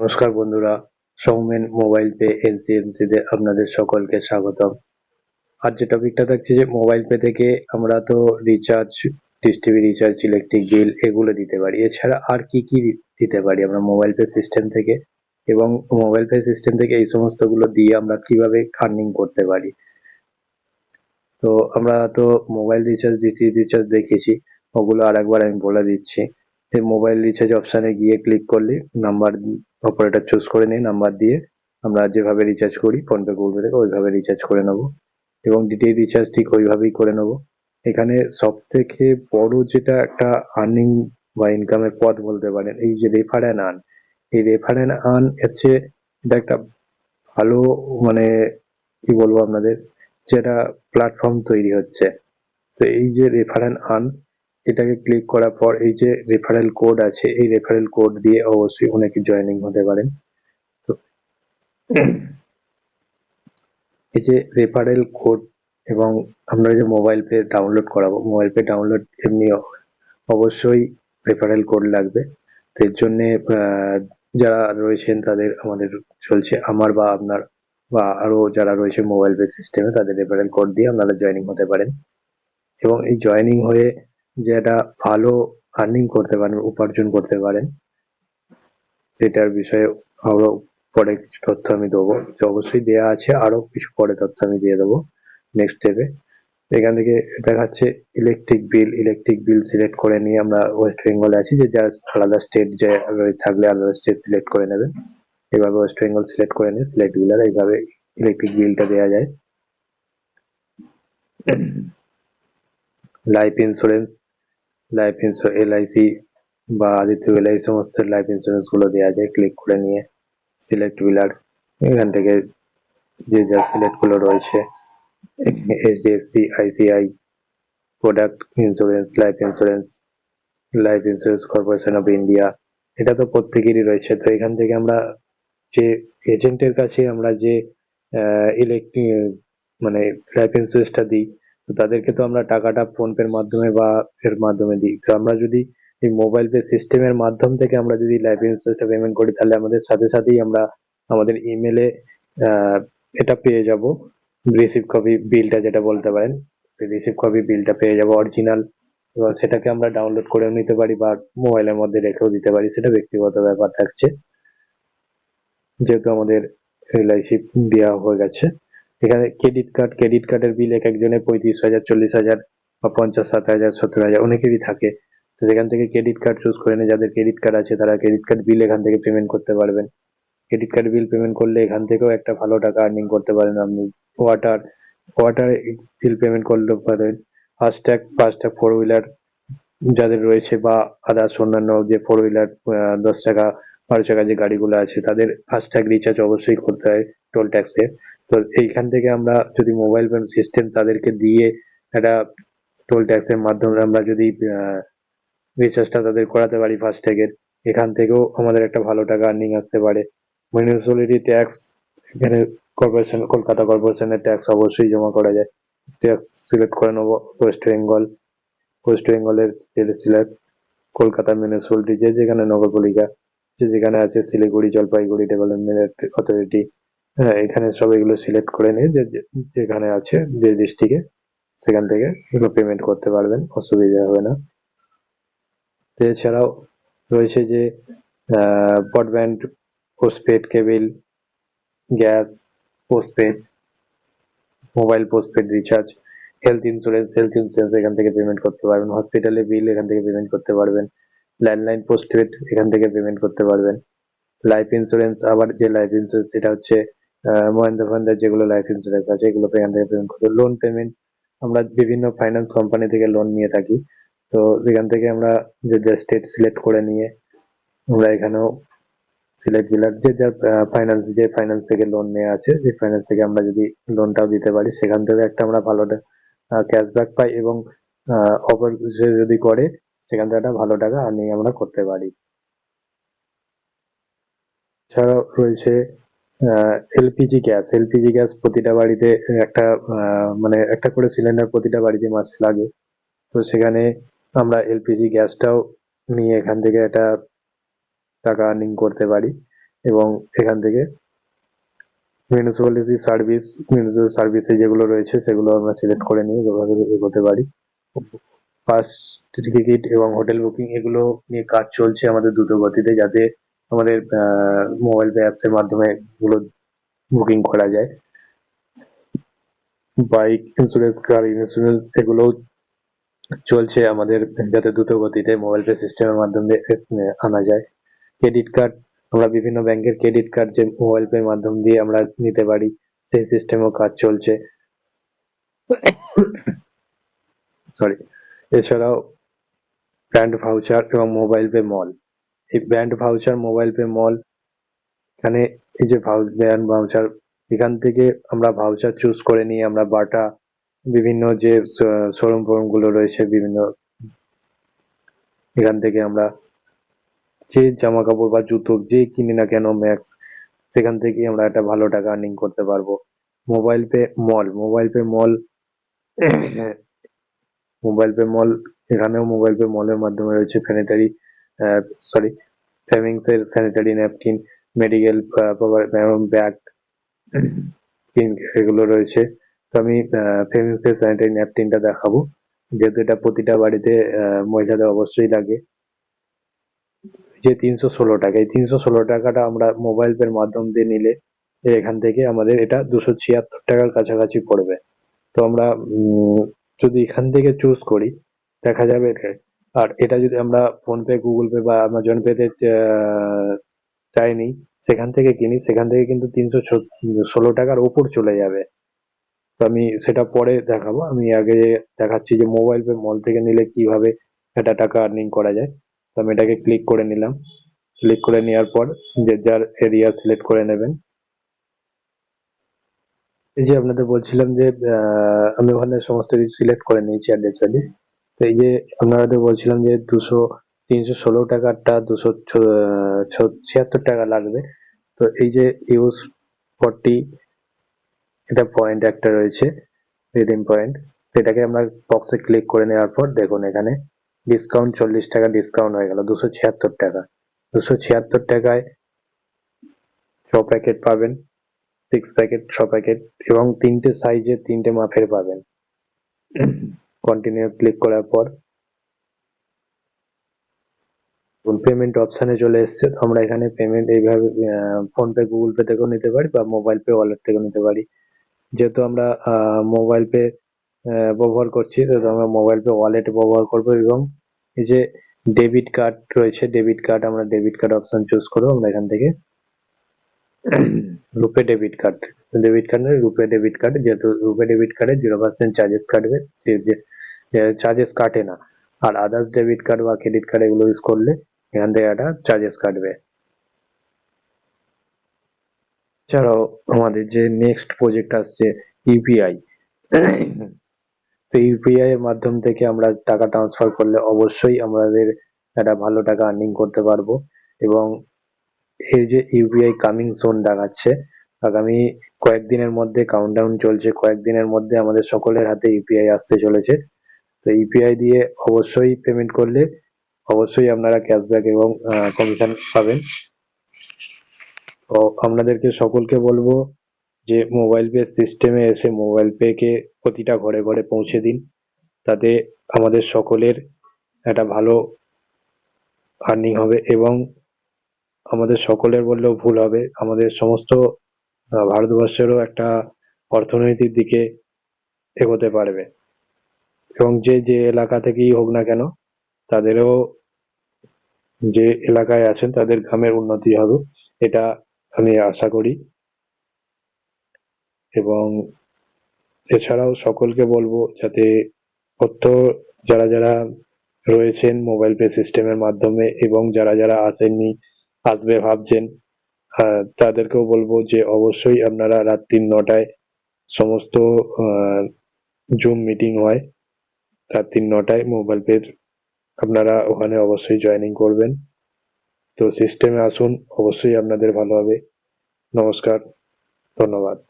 নমস্কার বন্ধুরা, Soumen mobile pay এনসিএমসি তে আপনাদের সকলকে স্বাগতম। আজ যে টপিকটা থাকছে যে মোবাইল পে থেকে আমরা তো recharge dish TV recharge electric bill এগুলো দিতে পারি। এছাড়া আর কি কি দিতে পারি আমরা মোবাইল পে সিস্টেম থেকে? এবং মোবাইল পে সিস্টেম থেকে এই সমস্তগুলো দিয়ে আমরা কীভাবে আর্নিং করতে পারি? তো আমরা তো মোবাইল রিচার্জ ডিটিএইচ রিচার্জ দেখেছি, ওগুলো আরেকবার আমি বলে দিচ্ছি। মোবাইল রিচার্জ অপশানে গিয়ে ক্লিক করলে নাম্বার অপারেটর চুজ করে নিয়ে নাম্বার দিয়ে আমরা যেভাবে রিচার্জ করি ফোনপে গুগল পে থেকে ওইভাবে রিচার্জ করে নেব এবং ডিটিএইচ রিচার্জ ঠিক ওইভাবেই করে নেব। এখানে সব থেকে বড় যেটা একটা আর্নিং বা ইনকামের পথ বলতে পারেন, এই যে রেফার অ্যান্ড আর্ন এই রেফার অ্যান্ড আর্ন হচ্ছে এটা একটা ভালো মানে কি বলব আপনাদের, যেটা প্ল্যাটফর্ম তৈরি হচ্ছে। তো এই যে রেফার অ্যান্ড আর্ন এটাকে ক্লিক করার পর এই যে রেফারেল কোড আছে, এই রেফারেল কোড দিয়ে অবশ্যই অনেকে জয়েনিং হতে পারেন। তো এই যে রেফারেল কোড এবং আমরা যে মোবাইল পে ডাউনলোড করাবো মোবাইল পে ডাউনলোড এমনি অবশ্যই রেফারেল কোড লাগবে। তো এর জন্যে যারা রয়েছেন তাদের আমাদের চলছে, আমার বা আপনার বা আরও যারা রয়েছে মোবাইল পে সিস্টেমে তাদের রেফারেল কোড দিয়ে আপনারা জয়েনিং হতে পারেন। এবং এই জয়েনিং হয়ে যে একটা ভালো আর্নিং করতে পারেন, উপার্জন করতে পারেন। যেটার বিষয়ে আরও পরে তথ্য আমি দেবো। অবশ্যই দেওয়া আছে, আরও কিছু পরে তথ্য আমি দিয়ে দেবো নেক্সট স্টেপে এখান থেকে দেখাচ্ছে electric bill electric bill select করে নিয়ে আমরা ওয়েস্ট বেঙ্গলে আছি, যে যার আলাদা স্টেট যে থাকলে আলাদা স্টেট সিলেক্ট করে নেবেন এভাবে ওয়েস্ট বেঙ্গল সিলেক্ট করে নিয়ে সিলেক্ট বিলার এইভাবে ইলেকট্রিক বিলটা দেওয়া যায়। Life insurance life insurance LIC বা আদিত্য বিল এই সমস্ত লাইফ ইন্স্যুরেন্সগুলো দেওয়া যায় ক্লিক করে নিয়ে সিলেক্ট বিলার এখান থেকে যে যা সিলেক্টগুলো রয়েছে HDFC ICICI product insurance life insurance life insurance corporation of India এটা তো প্রত্যেকেরই রয়েছে। তো এখান থেকে আমরা যে এজেন্টের কাছে আমরা যে ইলেকট্রিক মানে লাইফ ইন্স্যুরেন্সটা দিই তো তাদেরকে তো আমরা টাকাটা ফোন পের মাধ্যমে বা এর মাধ্যমে দিই। তো আমরা যদি এই মোবাইল পে সিস্টেমের মাধ্যম থেকে আমরা যদি লাইফ ইন্স্যুরেন্সটা পেমেন্ট করি, তাহলে আমাদের সাথে সাথেই আমরা আমাদের ইমেলে এটা পেয়ে যাব। রিসিভ কপি বিলটা যেটা বলতে পারেন, সেই রিসিভ কপি বিলটা পেয়ে যাব অরিজিনাল এবার সেটাকে আমরা ডাউনলোড করেও নিতে পারি বা মোবাইলের মধ্যে রেখেও দিতে পারি, সেটা ব্যক্তিগত ব্যাপার থাকছে। যেহেতু আমাদের এলআইসি দেওয়া হয়ে গেছে। এখানে ক্রেডিট কার্ড ক্রেডিট কার্ডের বিল এক একজনের পঁয়ত্রিশ হাজার, চল্লিশ হাজার বা পঞ্চাশ, ষাট হাজার, সত্তর হাজার, অনেকেরই থাকে। তো সেখান থেকে ক্রেডিট কার্ড চুজ করে নিয়ে যাদের ক্রেডিট কার্ড আছে তারা ক্রেডিট কার্ড বিল এখান থেকে পেমেন্ট করতে পারবেন। ক্রেডিট কার্ড বিল পেমেন্ট করলে এখান থেকেও একটা ভালো টাকা আর্নিং করতে পারেন আপনি। ওয়াটার ওয়াটার বিল পেমেন্ট করতে পারেন। ফাস্ট্যাগ ফাস্ট্যাগ ফোর হুইলার যাদের রয়েছে বা আদার্স অন্যান্য যে ফোর হুইলার দশ টাকা, বারো টাকা যে গাড়িগুলো আছে তাদের ফাস্ট্যাগ রিচার্জ অবশ্যই করতে হয় টোল ট্যাক্সে তো এইখান থেকে আমরা যদি মোবাইল পেমেন্ট সিস্টেম তাদেরকে দিয়ে একটা টোল ট্যাক্সের মাধ্যমে আমরা যদি রিচার্জটা তাদের করাতে পারি ফাস্ট্যাগের এখান থেকেও আমাদের একটা ভালো টাকা আর্নিং আসতে পারে। মিউনিসিপ্যালিটি ট্যাক্স এখানে কর্পোরেশন কলকাতা কর্পোরেশনের ট্যাক্স অবশ্যই জমা করা যায়। ট্যাক্স সিলেক্ট করে নেব ওয়েস্ট বেঙ্গল ওয়েস্ট বেঙ্গলের সিলেক্ট কলকাতা মিউনিসিপ্যালিটি যে যেখানে নগরপালিকা, যে যেখানে আছে শিলিগুড়ি, জলপাইগুড়ি ডেভেলপমেন্ট অথরিটি হ্যাঁ এখানে সব এগুলো সিলেক্ট করে নিয়ে যে যেখানে আছে, যে ডিস্ট্রিক্টে সেখান থেকে এগুলো পেমেন্ট করতে পারবেন, অসুবিধা হবে না। এছাড়াও রয়েছে যে broadband postpaid cable gas postpaid mobile postpaid recharge health insurance health insurance এখান থেকে পেমেন্ট করতে পারবেন। হসপিটালে বিল এখান থেকে পেমেন্ট করতে পারবেন। ল্যান্ডলাইন পোস্টপেড এখান থেকে পেমেন্ট করতে পারবেন। লাইফ ইন্স্যুরেন্স আবার যে লাইফ ইন্স্যুরেন্স সেটা হচ্ছে মহেন্দ্র ফান্ডের যেগুলো লাইফ ইন্স্যুরেন্স আছে এগুলো এখান থেকে পেমেন্ট করতে লোন পেমেন্ট আমরা বিভিন্ন ফাইন্যান্স কোম্পানি থেকে লোন নিয়ে থাকি। তো এখান থেকে আমরা যে যে স্টেট সিলেক্ট করে নিয়ে আমরা এখানেও সিলেক্ট বিলার যে যার ফাইন্যান্স যে ফাইন্যান্স থেকে লোন নেওয়া আছে, যে ফাইন্যান্স থেকে আমরা যদি লোনটাও দিতে পারি, সেখান থেকে একটা আমরা ভালো ক্যাশব্যাক পাই এবং অপর সে যদি করে, সেখান থেকে একটা ভালো টাকা আর্নিং আমরা করতে পারি। এছাড়াও রয়েছে এলপিজি গ্যাস এলপিজি গ্যাস প্রতিটা বাড়িতে একটা মানে একটা করে সিলিন্ডার প্রতিটা বাড়িতে মাসে লাগে। তো সেখানে আমরা এলপিজি গ্যাসটাও নিয়ে এখান থেকে একটা টাকা আর্নিং করতে পারি এবং এখান থেকে মিউনিসিপ্যালিটি সার্ভিস মিউনিসিপ্যাল সার্ভিসে যেগুলো রয়েছে সেগুলো আমরা সিলেক্ট করে নিয়ে যেভাবে এগোতে পারি। ফার্স্ট টিকিট এবং হোটেল বুকিং এগুলো নিয়ে কাজ চলছে আমাদের দ্রুত গতিতে যাতে আমাদের মোবাইল পে অ্যাপস এর মাধ্যমে এগুলো বুকিং করা যায়। বাইক ইন্স্যুরেন্স কার ইন্স্যুরেন্স এগুলো চলছে আমাদের যাতে দ্রুত গতিতে মোবাইল পে সিস্টেমের মাধ্যমে আনা যায়। ক্রেডিট কার্ড আমরা বিভিন্ন ব্যাংকের ক্রেডিট কার্ড যে মোবাইল পে মাধ্যম দিয়ে আমরা নিতে পারি, সেই সিস্টেমও কাজ চলছে। সরি এছাড়াও ব্র্যান্ড ভাউচার এবং মোবাইল পে মল এই brand voucher mobile pay mall এখানে এই যে ব্যান্ড ভাউচার এখান থেকে আমরা ভাউচার চুজ করে নিয়ে আমরা বাটা, বিভিন্ন যে শোরুম ফোরুমগুলো রয়েছে, বিভিন্ন এখান থেকে আমরা যে জামা কাপড় বা জুতো যে কিনি না কেন ম্যাক্স সেখান থেকে আমরা একটা ভালো টাকা আর্নিং করতে পারব। Mobile pay mall mobile pay mall mobile pay mall এখানেও মোবাইল পে মলের মাধ্যমে রয়েছে স্যানিটারি সরি ফেমিংস এর স্যানিটারি ন্যাপকিন মেডিকেল ব্যাগ এগুলো রয়েছে। তো আমি ফেমিংস এর স্যানিটারি ন্যাপকিনটা দেখাবো। যেহেতু এটা প্রতিটা বাড়িতে মহিলাদের অবশ্যই লাগে। যে তিনশো ষোলো টাকা, এই তিনশো ষোলো টাকাটা আমরা মোবাইল পের মাধ্যম দিয়ে নিলে এখান থেকে আমাদের এটা দুশো ছিয়াত্তর টাকার কাছাকাছি পড়বে। তো আমরা যদি এখান থেকে চুজ করি, দেখা যাবে। আর এটা যদি আমরা ফোন পে গুগল পে বা আমাজন পে তে আহ, চাইনি সেখান থেকে কিনি সেখান থেকে কিন্তু তিনশো ষোলো টাকার ওপর চলে যাবে। তো আমি সেটা পরে দেখাবো। আমি আগে দেখাচ্ছি যে মোবাইল পে মল থেকে নিলে কীভাবে একটা টাকা আর্নিং করা যায়। তো আমি এটাকে ক্লিক করে নিলাম। ক্লিক করে নেওয়ার পর যে যার এরিয়া সিলেক্ট করে নেবেন। এই যে আপনাদের বলছিলাম যে আমি ওখানে সমস্ত কিছু সিলেক্ট করে নিয়েছি অ্যাড্রেস এই যে আপনারা আপনাদের বলছিলাম যে দুশো, তিনশো ষোলো টাকারটা দুশো ছিয়াত্তর টাকা লাগবে। তো এই যে ইউজ ফর্টি, এটা পয়েন্ট একটা রয়েছে রিডিম পয়েন্ট এটাকে আমরা বক্সে ক্লিক করে নেওয়ার পর দেখুন এখানে ডিসকাউন্ট চল্লিশ টাকা ডিসকাউন্ট হয়ে গেল, দুশো ছিয়াত্তর টাকা। দুশো ছিয়াত্তর টাকায় ছ প্যাকেট পাবেন সিক্স প্যাকেট ছ প্যাকেট এবং তিনটে সাইজের তিনটে মাপের পাবেন। কন্টিনিউ ক্লিক করার পর পেমেন্ট অপশানে চলে এসেছে। তো আমরা এখানে পেমেন্ট এইভাবে ফোন পে গুগল পে থেকেও নিতে পারি বা মোবাইল পে ওয়ালেট থেকেও নিতে পারি। যেহেতু আমরা মোবাইল পে ব্যবহার করছি সেহেতু আমরা মোবাইল পে ওয়ালেট ব্যবহার করব এবং এই যে ডেবিট কার্ড রয়েছে ডেবিট কার্ড আমরা ডেবিট কার্ড অপশন চুজ করব আমরা এখান থেকে RuPay debit card. Debit card নয় রুপে ডেবিট কার্ড, যেহেতু রুপে ডেবিট কার্ডে জিরো পার্সেন্ট চার্জেস কাটবে চার্জেস কাটে না। আর আদার্স ডেবিট কার্ড বা ক্রেডিট কার্ড এগুলো ইউজ করলে এখান থেকে একটা চার্জেস কাটবে। এছাড়াও আমাদের যে নেক্সট প্রজেক্ট আসছে ইউপিআই তো ইউপিআই এর মাধ্যম থেকে আমরা টাকা ট্রান্সফার করলে অবশ্যই আমাদের একটা ভালো টাকা আর্নিং করতে পারব। এবং এই যে ইউপিআই কামিং সোন দেখাচ্ছে। আগামী কয়েকদিনের মধ্যে কাউন্টডাউন চলছে। কয়েকদিনের মধ্যে আমাদের সকলের হাতে ইউপিআই আসতে চলেছে। তো ইউপিআই দিয়ে অবশ্যই পেমেন্ট করলে অবশ্যই আপনারা ক্যাশব্যাক এবং কমিশন পাবেন। তো আপনাদেরকে সকলকে বলব যে মোবাইল পে সিস্টেমে এসে মোবাইল পে কে প্রতিটা ঘরে ঘরে পৌঁছে দিন। তাতে আমাদের সকলের একটা ভালো আর্নিং হবে এবং আমাদের সকলের বললেও ভুল হবে। আমাদের সমস্ত ভারতবর্ষেরও একটা অর্থনৈতিক দিকে এগোতে পারবে। এবং যে যে এলাকা থেকেই হোক না কেন, তাদেরও যে এলাকায় আছেন, তাদের গ্রামের উন্নতি হবে, এটা আমি আশা করি। এবং এছাড়াও সকলকে বলব যাতে অর্থ, যারা যারা রয়েছেন মোবাইল পে সিস্টেমের মাধ্যমে এবং যারা যারা আসেননি আসবে ভাবছেন। আহ, তাদেরকেও বলব যে অবশ্যই আপনারা রাত্রি নটায় সমস্ত জুম মিটিং হয়। রাত্রি নটায় মোবাইল পেয়ে আপনারা ওখানে অবশ্যই জয়েনিং করবেন। তো সিস্টেমে আসুন অবশ্যই আপনাদের ভালো হবে। নমস্কার ধন্যবাদ।